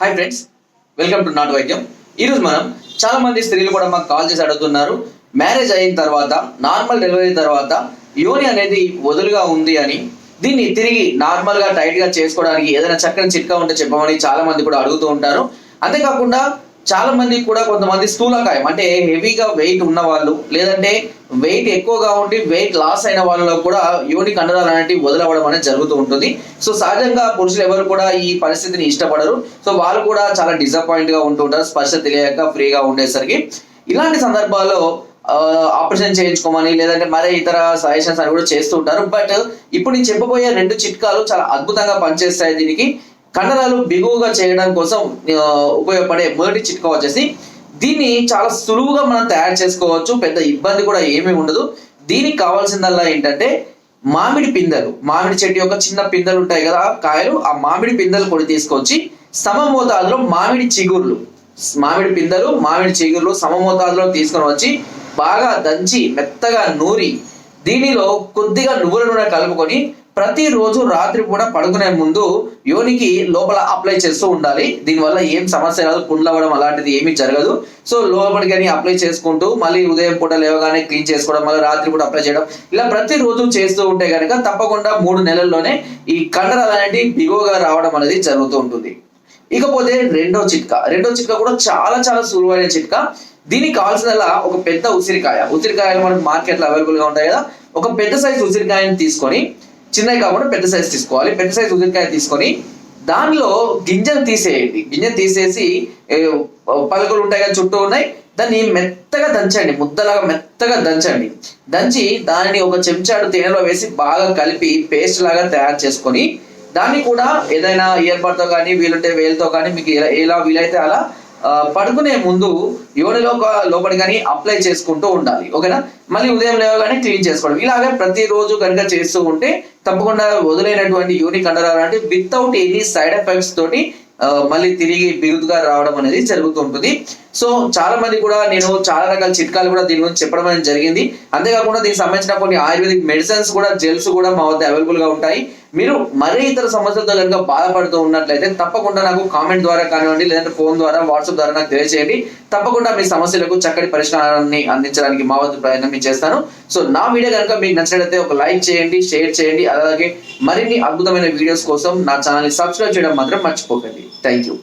Hi friends welcome to నాట్ వైద్యం ఈరోజు మనం చాలా మంది స్త్రీలు కూడా మాకు కాల్ చేసి అడుగుతున్నారు. మ్యారేజ్ అయిన తర్వాత నార్మల్ డెలివరీ తర్వాత యోని అనేది వదులుగా ఉంది అని. దీన్ని తిరిగి నార్మల్గా టైట్గా చేసుకోవడానికి ఏదైనా చక్కని చిట్కా ఉంటే చెప్పమని చాలా మంది కూడా అడుగుతూ ఉంటారు. అంతేకాకుండా చాలా మంది కూడా కొంతమంది స్థూలకాయం అంటే హెవీగా వెయిట్ ఉన్న వాళ్ళు లేదంటే వెయిట్ ఎక్కువగా ఉండి వెయిట్ లాస్ అయిన వాళ్ళలో కూడా యోని కండరాలు అనేవి వదలవడం అనేది జరుగుతూ ఉంటుంది. సో సహజంగా పురుషులు ఎవరు కూడా ఈ పరిస్థితిని ఇష్టపడరు. సో వాళ్ళు కూడా చాలా డిసప్పాయింట్గా ఉంటూ ఉంటారు. స్పర్శ తెలియక ఫ్రీగా ఉండేసరికి. ఇలాంటి సందర్భాల్లో ఆపరేషన్ చేయించుకోమని లేదంటే మరే ఇతర సజెషన్స్ అని కూడా చేస్తూ ఉంటారు. బట్ ఇప్పుడు నేను చెప్పబోయే రెండు చిట్కాలు చాలా అద్భుతంగా పనిచేస్తాయి దీనికి. కండరాలు బిగువుగా చేయడం కోసం ఉపయోగపడే మొదటి చిట్కా వచ్చేసి దీన్ని చాలా సులువుగా మనం తయారు చేసుకోవచ్చు పెద్ద ఇబ్బంది కూడా ఏమీ ఉండదు. దీనికి కావాల్సిందల్లా ఏంటంటే మామిడి పిందెలు. మామిడి చెట్టు యొక్క చిన్న పిందెలు ఉంటాయి కదా కాయలు ఆ మామిడి పిందెలు పొడి తీసుకొచ్చి సమ మోతాదులో మామిడి చిగుర్లు. మామిడి పిందెలు మామిడి చిగుర్లు సమ మోతాదులో తీసుకొని వచ్చి బాగా దంచి మెత్తగా నూరి దీనిలో కొద్దిగా నువ్వుల నూనె కలుపుకొని ప్రతిరోజు రాత్రి కూడా పడుకునే ముందు యోనికి లోపల అప్లై చేస్తూ ఉండాలి. దీనివల్ల ఏం సమస్య రాదు. పుండ్లు అవ్వడం అలాంటిది ఏమీ జరగదు. సో లోపలికి కానీ అప్లై చేసుకుంటూ మళ్ళీ ఉదయం పూట లేవగానే క్లీన్ చేసుకోవడం మళ్ళీ రాత్రి పూట అప్లై చేయడం ఇలా ప్రతిరోజు చేస్తూ ఉంటే కనుక తప్పకుండా మూడు నెలల్లోనే ఈ కండరాలు అనేవి బిగువగా రావడం అనేది జరుగుతూ ఉంటుంది. ఇకపోతే రెండో చిట్కా. రెండో చిట్కా కూడా చాలా చాలా సులువైన చిట్కా. దీనికి కావాల్సిందల్లా ఒక పెద్ద ఉసిరికాయ. ఉసిరికాయలు మనకు మార్కెట్లో అవైలబుల్గా ఉంటాయి కదా. ఒక పెద్ద సైజు ఉసిరికాయని తీసుకొని చిన్నవి కాకుండా పెద్ద సైజ్ తీసుకోవాలి. పెద్ద సైజు ఉసిరికాయ తీసుకొని దానిలో గింజను తీసేయండి. గింజను తీసేసి పలుకులు ఉంటాయి కదా చుట్టూ ఉన్నాయి. దాన్ని మెత్తగా దంచండి. ముద్దలాగా మెత్తగా దంచండి. దంచి దానిని ఒక చెంచాడు తేనెలో వేసి బాగా కలిపి పేస్ట్ లాగా తయారు చేసుకొని దాన్ని కూడా ఏదైనా ఇయర్ కానీ వీలుంటే వేలుతో కానీ మీకు ఎలా ఎలా వీలైతే అలా పడుకునే ముందు యోనిలో లోపలి కానీ అప్లై చేసుకుంటూ ఉండాలి ఓకేనా? మళ్ళీ ఉదయం లేవగానే క్లీన్ చేసుకోవడం. ఇలాగే ప్రతిరోజు కనుక చేస్తూ ఉంటే తప్పకుండా వదిలేనటువంటి యూని కండరాలు అంటే వితౌట్ ఎనీ సైడ్ ఎఫెక్ట్స్ తోటి మళ్ళీ తిరిగి బిరుదుగా రావడం అనేది జరుగుతుంటుంది. సో చాలా మంది కూడా నేను చాలా రకాల చిట్కాలు కూడా దీని గురించి చెప్పడం అనేది జరిగింది. అంతేకాకుండా దీనికి సంబంధించిన కొన్ని ఆయుర్వేదిక్ మెడిసిన్స్ కూడా జెల్స్ కూడా మా వద్ద అవైలబుల్గా ఉంటాయి. మీరు మరే ఇతర సమస్యలతో కనుక బాధపడుతూ ఉన్నట్లయితే తప్పకుండా నాకు కామెంట్ ద్వారా కానివ్వండి లేదంటే ఫోన్ ద్వారా వాట్సాప్ ద్వారా నాకు తెలియజేయండి తప్పకుండా మీ సమస్యలకు చక్కటి పరిష్కారాన్ని అందించడానికి మా వద్ద ప్రయత్నం చేస్తాను. సో నా వీడియో కనుక మీకు నచ్చినట్లయితే ఒక లైక్ చేయండి షేర్ చేయండి. అలాగే మరిన్ని అద్భుతమైన వీడియోస్ కోసం నా ఛానల్ని సబ్స్క్రైబ్ చేయడం మాత్రం మర్చిపోకండి. Thank you